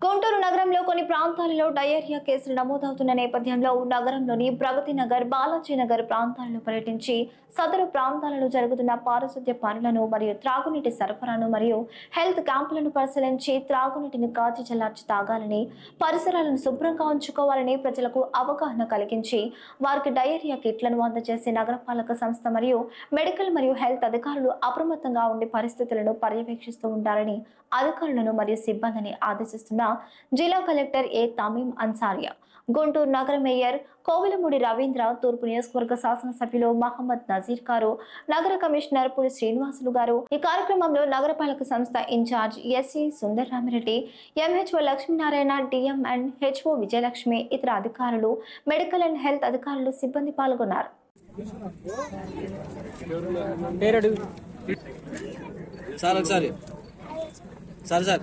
గుంటూరు నగరంలో కొన్ని ప్రాంతాలలో డయేరియా కేసులు నమోదవుతున్న నేపథ్యంలో నగరంలోని ప్రగతి నగర్ బాలాజీ నగర్ ప్రాంతాలను పర్యటించి సదరు ప్రాంతాలలో జరుగుతున్న పారిశుద్ధ్య పనులను మరియు త్రాగునీటి సరఫరాను మరియు హెల్త్ క్యాంపులను పరిశీలించి త్రాగునీటిని కాచి చల్లార్చి తాగాలని పరిసరాలను శుభ్రంగా ఉంచుకోవాలని ప్రజలకు అవగాహన కలిగించి వారికి డయేరియా కిట్లను అందజేసి నగరపాలక సంస్థ మరియు మెడికల్ మరియు హెల్త్ అధికారులు అప్రమత్తంగా ఉండి పరిస్థితులను పర్యవేక్షిస్తూ ఉండాలని అధికారులను మరియు సిబ్బందిని ఆదేశిస్తున్నారు జిల్లా కలెక్టర్ ఏ తమీం అన్సారియా. గుంటూరు నగర మేయర్ కోవిలమూడి రవీంద్ర తూర్పు నియోజకవర్గ శాసనసభ్యులు మహమ్మద్ నజీర్ గారు నగర కమిషనర్ పులి శ్రీనివాసులు గారు. ఈ కార్యక్రమంలో నగరపాలక సంస్థ in charge SC Sundar Ramireddy MHO Lakshminarayana DM and HO Vijayalakshmi ఇతర అధికారులు మెడికల్ అండ్ హెల్త్ అధికారులు సిబ్బంది పాల్గొన్నారు. సార్ ఒకసారి. Sir sir.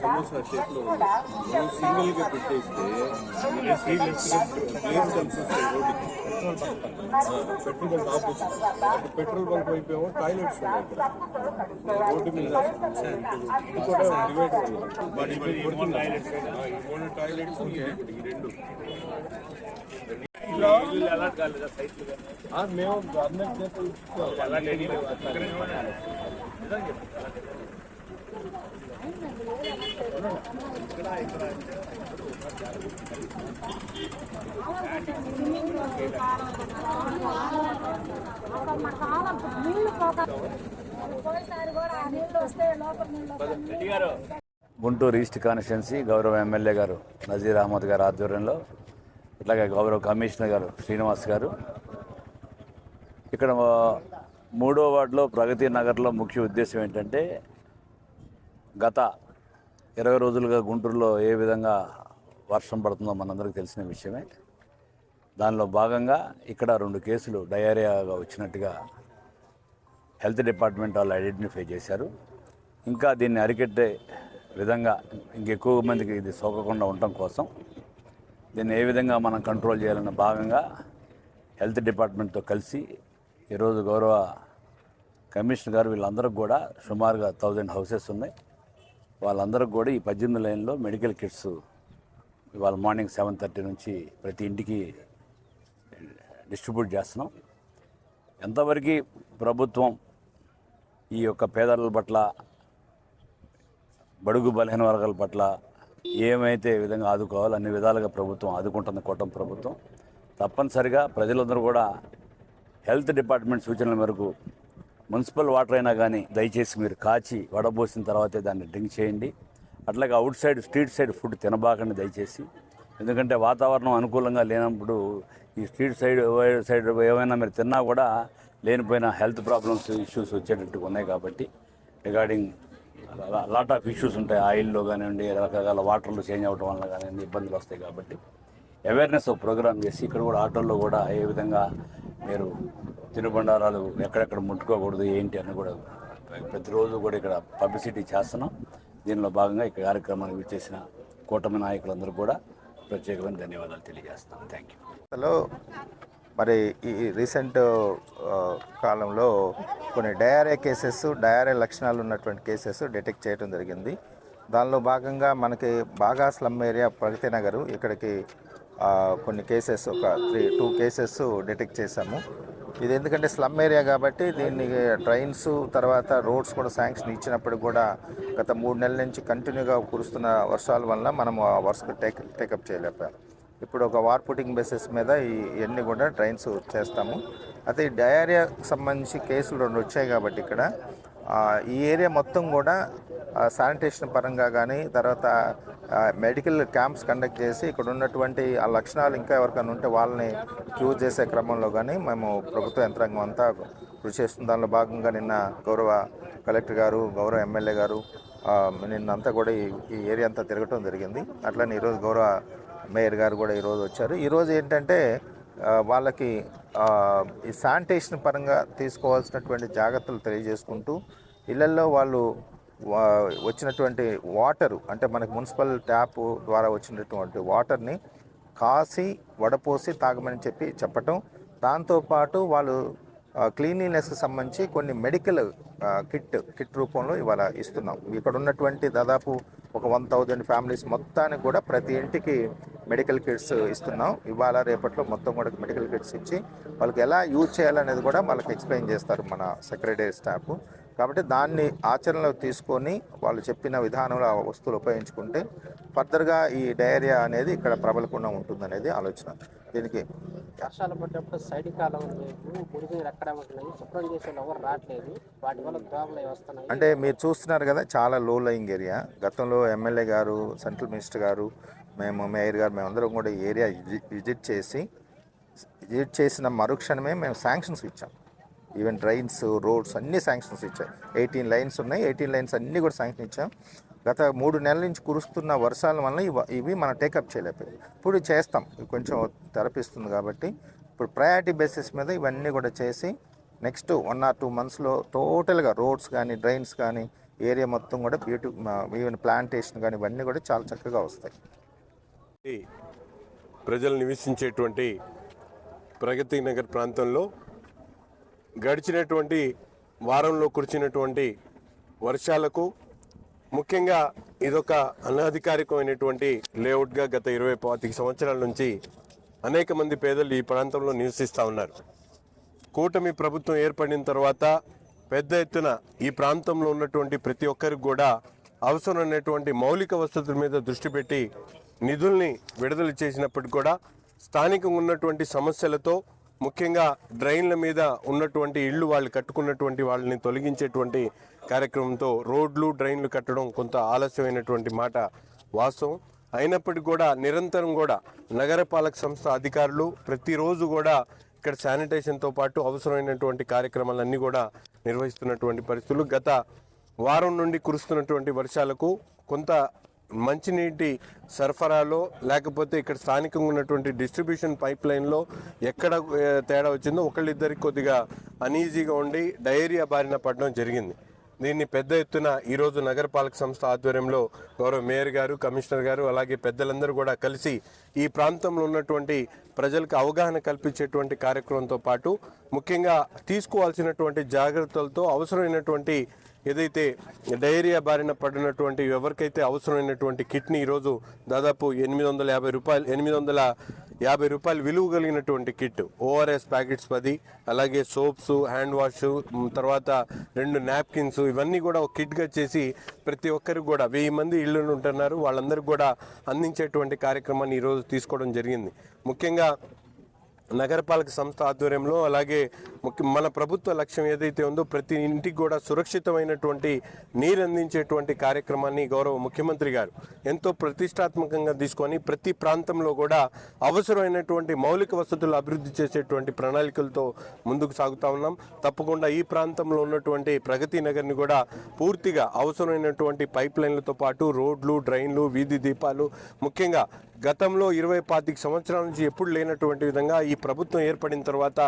సమోసా షేప్లో సింగిల్గా పెట్టేస్తే ప్లేస్ కలిసి రోడ్డు రోడ్డుకి పెట్రోల్ బంక్ ఆపోజిట్ అంటే పెట్రోల్ బంక్ వైపు ఏమో టాయిలెట్స్ ఉన్నాయి ఇక్కడ రోడ్డు మీద ఇది కూడా డివైడర్ మూడు టాయిలెట్స్ ఈ రెండు ఆ, మేము గవర్నమెంట్ చేత ఇస్తున్నాం. గుంటూరు ఈస్ట్ కాన్స్టిట్యున్సీ గౌరవ ఎమ్మెల్యే గారు నజీర్ అహ్మద్ గారు ఆధ్వర్యంలో ఇట్లాగే గౌరవ కమిషనర్ గారు శ్రీనివాస్ గారు. ఇక్కడ మూడో వార్డులో ప్రగతి నగర్లో ముఖ్య ఉద్దేశం ఏంటంటే గత ఇరవై రోజులుగా గుంటూరులో ఏ విధంగా వర్షం పడుతుందో మనందరికీ తెలిసిన విషయమే. దానిలో భాగంగా ఇక్కడ రెండు కేసులు డయేరియాగా వచ్చినట్టుగా హెల్త్ డిపార్ట్మెంట్ వాళ్ళు ఐడెంటిఫై చేశారు. ఇంకా దీన్ని అరికెట్టే విధంగా ఇంకెక్కువ మందికి ఇది సోకకుండా ఉండటం కోసం దీన్ని ఏ విధంగా మనం కంట్రోల్ చేయాలన్న భాగంగా హెల్త్ డిపార్ట్మెంట్తో కలిసి ఈరోజు గౌరవ కమిషనర్ గారు వీళ్ళందరికీ కూడా సుమారుగా థౌజండ్ హౌసెస్ ఉన్నాయి. వాళ్ళందరికీ కూడా ఈ పద్దెనిమిది లైన్లో మెడికల్ కిట్స్ ఇవాళ మార్నింగ్ సెవెన్ థర్టీ నుంచి ప్రతి ఇంటికి డిస్ట్రిబ్యూట్ చేస్తున్నాం. ఎంతవరకు ప్రభుత్వం ఈ యొక్క పేదల పట్ల బడుగు బలహీన వర్గాల పట్ల ఏమైతే విధంగా ఆదుకోవాలో అన్ని విధాలుగా ప్రభుత్వం ఆదుకుంటుంది కూటమి ప్రభుత్వం. తప్పనిసరిగా ప్రజలందరూ కూడా హెల్త్ డిపార్ట్మెంట్ సూచనల మేరకు మున్సిపల్ వాటర్ అయినా కానీ దయచేసి మీరు కాచి వడబోసిన తర్వాతే దాన్ని డ్రింక్ చేయండి. అట్లాగే outside street side food తినబాకండి దయచేసి. ఎందుకంటే వాతావరణం అనుకూలంగా లేనప్పుడు ఈ స్ట్రీట్ సైడ్ సైడ్ ఏమైనా మీరు తిన్నా కూడా లేనిపోయిన హెల్త్ ప్రాబ్లమ్స్ ఇష్యూస్ వచ్చేటట్టుగా ఉన్నాయి కాబట్టి రిగార్డింగ్ లాట్ ఆఫ్ ఇష్యూస్ ఉంటాయి. ఆయిల్లో కానివ్వండి రకరకాల వాటర్లు చేంజ్ అవ్వడం వల్ల కానివ్వండి ఇబ్బందులు వస్తాయి కాబట్టి అవేర్నెస్ ప్రోగ్రామ్ చేసి ఇక్కడ కూడా ఆటోల్లో కూడా ఏ విధంగా మీరు తినుబండారాలు ఎక్కడెక్కడ ముట్టుకోకూడదు ఏంటి అని కూడా ప్రతిరోజు కూడా ఇక్కడ పబ్లిసిటీ చేస్తున్నాం. దీనిలో భాగంగా ఈ కార్యక్రమానికి విచ్చేసిన కూటమి నాయకులందరూ కూడా ప్రత్యేకమైన ధన్యవాదాలు తెలియజేస్తున్నాను థ్యాంక్ యూ హలో. మరి ఈ రీసెంట్ కాలంలో కొన్ని డయారే కేసెస్ డయారే లక్షణాలు ఉన్నటువంటి కేసెస్ డిటెక్ట్ చేయడం జరిగింది. దానిలో భాగంగా మనకి బాగా స్లమ్ ఏరియా ప్రగతి నగరు ఇక్కడికి కొన్ని కేసెస్ ఒక త్రీ టూ కేసెస్ డిటెక్ట్ చేశాము. ఇది ఎందుకంటే స్లమ్ ఏరియా కాబట్టి దీన్ని ట్రైన్స్ తర్వాత రోడ్స్ కూడా శాంక్షన్ ఇచ్చినప్పుడు కూడా గత మూడు నెలల నుంచి కంటిన్యూగా కురుస్తున్న వర్షాల వల్ల మనం ఆ టేక్ టేకప్ చేయలేకపోయాం. ఇప్పుడు ఒక వార్ పుటింగ్ బేసిస్ మీద ఈ ఇవన్నీ కూడా ట్రైన్స్ చేస్తాము. అయితే ఈ డయారియాకి సంబంధించి కేసులు రెండు వచ్చాయి కాబట్టి ఇక్కడ. ఈ ఏరియా మొత్తం కూడా శానిటేషన్ పరంగా కానీ తర్వాత మెడికల్ క్యాంప్స్ కండక్ట్ చేసి ఇక్కడ ఉన్నటువంటి ఆ లక్షణాలు ఇంకా ఎవరికైనా ఉంటే వాళ్ళని క్యూర్ చేసే క్రమంలో కానీ మేము ప్రభుత్వ యంత్రాంగం అంతా కృషి చేస్తుంది దానిలో భాగంగా నిన్న గౌరవ కలెక్టర్ గారు గౌరవ ఎమ్మెల్యే గారు నిన్నంతా కూడా ఈ ఏరియా అంతా తిరగటం జరిగింది. అట్లనే ఈరోజు గౌరవ మేయర్ గారు కూడా ఈరోజు వచ్చారు. ఈరోజు ఏంటంటే వాళ్ళకి ఈ శానిటేషన్ పరంగా తీసుకోవాల్సినటువంటి జాగ్రత్తలు తెలియజేసుకుంటూ ఇళ్ళల్లో వాళ్ళు వచ్చినటువంటి వాటరు అంటే మనకి మున్సిపల్ ట్యాప్ ద్వారా వచ్చినటువంటి వాటర్ని కాసి వడపోసి తాగమని చెప్పి చెప్పటం. దాంతోపాటు వాళ్ళు క్లీనినెస్కి సంబంధించి కొన్ని మెడికల్ కిట్ కిట్ రూపంలో ఇవాళ ఇస్తున్నాం. ఇక్కడ ఉన్నటువంటి దాదాపు ఒక వన్ థౌజండ్ ఫ్యామిలీస్ మొత్తానికి కూడా ప్రతి ఇంటికి మెడికల్ కిట్స్ ఇస్తున్నాం. ఇవాళ రేపట్లో మొత్తం కూడా మెడికల్ కిట్స్ ఇచ్చి వాళ్ళకి ఎలా యూజ్ చేయాలనేది కూడా వాళ్ళకి ఎక్స్ప్లెయిన్ చేస్తారు మన సెక్రటరీ స్టాఫ్. కాబట్టి దాన్ని ఆచరణలో తీసుకొని వాళ్ళు చెప్పిన విధానంలో ఆ వస్తువులు ఉపయోగించుకుంటే ఫర్దర్గా ఈ డయేరియా అనేది ఇక్కడ ప్రబలకుండా ఉంటుందనేది ఆలోచన. దీనికి వర్షాలు పడ్డప్పుడు సైడ్ కాలం శుభ్రం చేసే ఎవరు రావట్లేదు. వాటి వల్ల దోమలు వస్తున్నాయి. అంటే మీరు చూస్తున్నారు కదా చాలా లో లయింగ్ ఏరియా గతంలో ఎమ్మెల్యే గారు సెంట్రల్ మినిస్టర్ గారు మేము మేయర్ గారు మేమందరం కూడా ఈ ఏరియా విజి- విజిట్ చేసి విజిట్ చేసిన మరుక్షణమే మేము శాంక్షన్స్ ఇచ్చాం. ఈవెన్ డ్రైన్స్ రోడ్స్ అన్ని శాంక్షన్స్ ఇచ్చాం ఎయిటీన్ లైన్స్ ఉన్నాయి. ఎయిటీన్ లైన్స్ అన్నీ కూడా శాంక్షన్ ఇచ్చాం. గత మూడు నెలల నుంచి కురుస్తున్న వర్షాల వల్ల ఇవ- ఇవి మనం టేకప్ చేయలేకపోయాయి ఇప్పుడు చేస్తాం. కొంచెం తెరపిస్తుంది కాబట్టి ఇప్పుడు ప్రయారిటీ బేసిస్ మీద ఇవన్నీ కూడా చేసి నెక్స్ట్ వన్ ఆర్ టూ మంత్స్లో టోటల్గా రోడ్స్ కానీ డ్రైన్స్ కానీ ఏరియా మొత్తం కూడా బ్యూటీ ఈవెన్ ప్లాంటేషన్ కానీ ఇవన్నీ కూడా చాలా చక్కగా వస్తాయి. ప్రజలు నివసించేటువంటి ప్రగతి నగర్ ప్రాంతంలో గడిచినటువంటి వారంలో కురిచినటువంటి వర్షాలకు ముఖ్యంగా ఇదొక అనధికారికమైనటువంటి లేఅవుట్గా గత ఇరవై పాతిక సంవత్సరాల నుంచి అనేక మంది పేదలు ఈ ప్రాంతంలో నివసిస్తూ ఉన్నారు. కూటమి ప్రభుత్వం ఏర్పడిన తర్వాత పెద్ద ఎత్తున ఈ ప్రాంతంలో ఉన్నటువంటి ప్రతి ఒక్కరికి కూడా అవసరమైనటువంటి మౌలిక వసతుల మీద దృష్టి పెట్టి నిధుల్ని విడుదల చేసినప్పటికీ కూడా స్థానికంగా ఉన్నటువంటి సమస్యలతో ముఖ్యంగా డ్రైన్ల మీద ఉన్నటువంటి ఇళ్ళు వాళ్ళు కట్టుకున్నటువంటి వాళ్ళని తొలగించేటువంటి కార్యక్రమంతో రోడ్లు డ్రైన్లు కట్టడం కొంత ఆలస్యమైనటువంటి మాట వాస్తవం. అయినప్పటికీ కూడా నిరంతరం కూడా నగరపాలక సంస్థ అధికారులు ప్రతిరోజు కూడా ఇక్కడ శానిటేషన్తో పాటు అవసరమైనటువంటి కార్యక్రమాలన్నీ కూడా నిర్వహిస్తున్నటువంటి పరిస్థితులు. గత వారం నుండి కురుస్తున్నటువంటి వర్షాలకు కొంత మంచినీటి సరఫరాలో లేకపోతే ఇక్కడ స్థానికంగా ఉన్నటువంటి డిస్ట్రిబ్యూషన్ పైప్ లైన్లో ఎక్కడ తేడా వచ్చిందో ఒకళ్ళిద్దరికి కొద్దిగా అనీజీగా ఉండి డయేరియా బారిన పడడం జరిగింది. దీన్ని పెద్ద ఎత్తున ఈరోజు నగరపాలక సంస్థ ఆధ్వర్యంలో గౌరవ మేయర్ గారు కమిషనర్ గారు అలాగే పెద్దలందరూ కూడా కలిసి ఈ ప్రాంతంలో ఉన్నటువంటి ప్రజలకు అవగాహన కల్పించేటువంటి కార్యక్రమంతో పాటు ముఖ్యంగా తీసుకోవాల్సినటువంటి జాగ్రత్తలతో అవసరమైనటువంటి ఏదైతే డయేరియా బారిన పడినటువంటి ఎవరికైతే అవసరమైనటువంటి కిట్ని ఈరోజు దాదాపు ఎనిమిది వందల యాభై రూపాయలు ఎనిమిది వందల యాభై రూపాయలు విలువ కలిగినటువంటి కిట్. ఓఆర్ఎస్ ప్యాకెట్స్ పది అలాగే సోప్స్ హ్యాండ్ వాష్ తర్వాత రెండు నాప్కిన్స్ ఇవన్నీ కూడా ఒక కిట్గా చేసి ప్రతి ఒక్కరికి కూడా వెయ్యి మంది ఇళ్ళు ఉంటున్నారు వాళ్ళందరికీ కూడా అందించేటువంటి కార్యక్రమాన్ని ఈరోజు తీసుకోవడం జరిగింది. ముఖ్యంగా నగరపాలక సంస్థ ఆధ్వర్యంలో అలాగే ముఖ్య మన ప్రభుత్వ లక్ష్యం ఏదైతే ఉందో ప్రతి ఇంటికి కూడా సురక్షితమైనటువంటి నీరు అందించేటువంటి కార్యక్రమాన్ని గౌరవ ముఖ్యమంత్రి గారు ఎంతో ప్రతిష్టాత్మకంగా తీసుకొని ప్రతి ప్రాంతంలో కూడా అవసరమైనటువంటి మౌలిక వసతులు అభివృద్ధి చేసేటువంటి ప్రణాళికలతో ముందుకు సాగుతా ఉన్నాం. తప్పకుండా ఈ ప్రాంతంలో ఉన్నటువంటి ప్రగతి నగర్ని కూడా పూర్తిగా అవసరమైనటువంటి పైప్ లైన్లతో పాటు రోడ్లు డ్రైన్లు వీధి దీపాలు ముఖ్యంగా గతంలో ఇరవై పాతిక సంవత్సరాల నుంచి ఎప్పుడు లేనటువంటి విధంగా ఈ ప్రభుత్వం ఏర్పడిన తర్వాత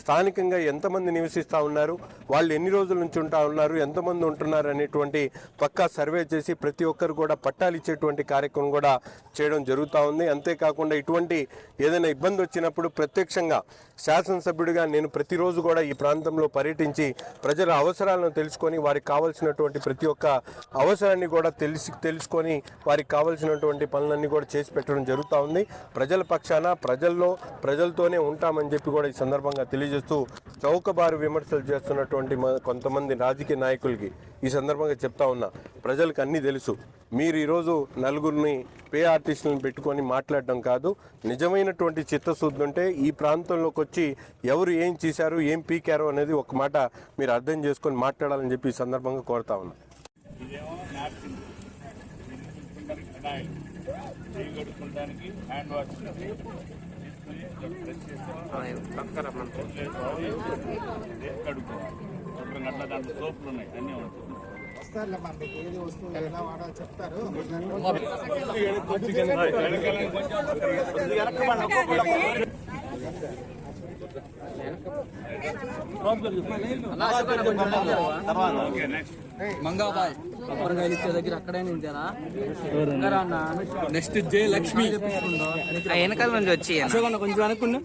స్థానికంగా ఎంతమంది నివసిస్తూ ఉన్నారు వాళ్ళు ఎన్ని రోజుల నుంచి ఉంటా ఉన్నారు ఎంతమంది ఉంటున్నారు అనేటువంటి పక్కా సర్వే చేసి ప్రతి ఒక్కరు కూడా పట్టాలు ఇచ్చేటువంటి కార్యక్రమం కూడా చేయడం జరుగుతూ ఉంది. అంతేకాకుండా ఇటువంటి ఏదైనా ఇబ్బంది వచ్చినప్పుడు ప్రత్యక్షంగా శాసనసభ్యుడిగా నేను ప్రతిరోజు కూడా ఈ ప్రాంతంలో పర్యటించి ప్రజల అవసరాలను తెలుసుకొని వారికి కావాల్సినటువంటి ప్రతి ఒక్క అవసరాన్ని కూడా తెలిసి తెలుసుకొని వారికి కావాల్సినటువంటి పనులన్నీ కూడా చేసి పెట్టడం జరుగుతూ ఉంది. ప్రజల పక్షాన ప్రజల్లో ప్రజలతోనే ఉంటామని చెప్పి కూడా ఈ సందర్భంగా తెలియజేస్తూ చౌకబారు విమర్శలు చేస్తున్నటువంటి కొంతమంది రాజకీయ నాయకులకి ఈ సందర్భంగా చెప్తా ఉన్నా. ప్రజలకు అన్నీ తెలుసు. మీరు ఈరోజు నలుగురిని పే ఆర్టిస్టులను పెట్టుకొని మాట్లాడడం కాదు. నిజమైనటువంటి చిత్తశుద్ధి ఉంటే ఈ ప్రాంతంలోకి వచ్చి ఎవరు ఏం చేశారు ఏం పీకారు అనేది ఒక మాట మీరు అర్థం చేసుకొని మాట్లాడాలని చెప్పి ఈ సందర్భంగా కోరుతా ఉన్నా. చేయి కడుక్కోవడానికి హ్యాండ్ వాష్ కడుక్కోవాలి. శుభ్రంగా అట్లా దాంట్లో సోపులు ఉన్నాయి అన్నీ ఉంటాయి ఓకే నెక్స్ట్ మంగాబాయ్. కొబ్బరికాయలు ఇచ్చే దగ్గర అక్కడే నించారా? నెక్స్ట్ జే లక్ష్మి వెనకాల నుంచి వచ్చి కొంచెం అనుకున్నా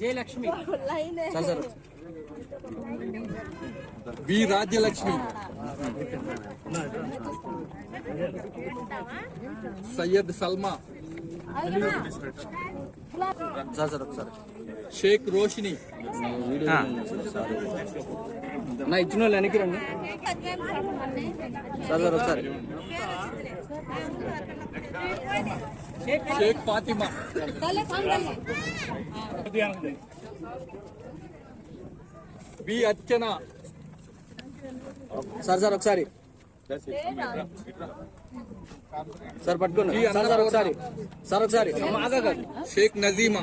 జే లక్ష్మి సరే సరే. B Rajyalakshmi Syed Salma. Sir sir ఒకసారి. షేక్ రోషిని. నా ఇచ్చిన వాళ్ళు వెనక్కి రండి. సార్ సార్ ఒకసారి. Sheikh Fatima. B Archana. Sir sir ఒకసారి. సార్ పట్టుకోండి. సార్ సార్ ఒకసారి. సార్ ఒకసారి. షేక్ నజీమా.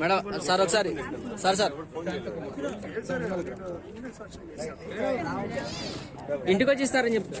మేడం సార్ ఒకసారి సార్ సార్. ఇంటికి వచ్చి ఇస్తారని చెప్పు.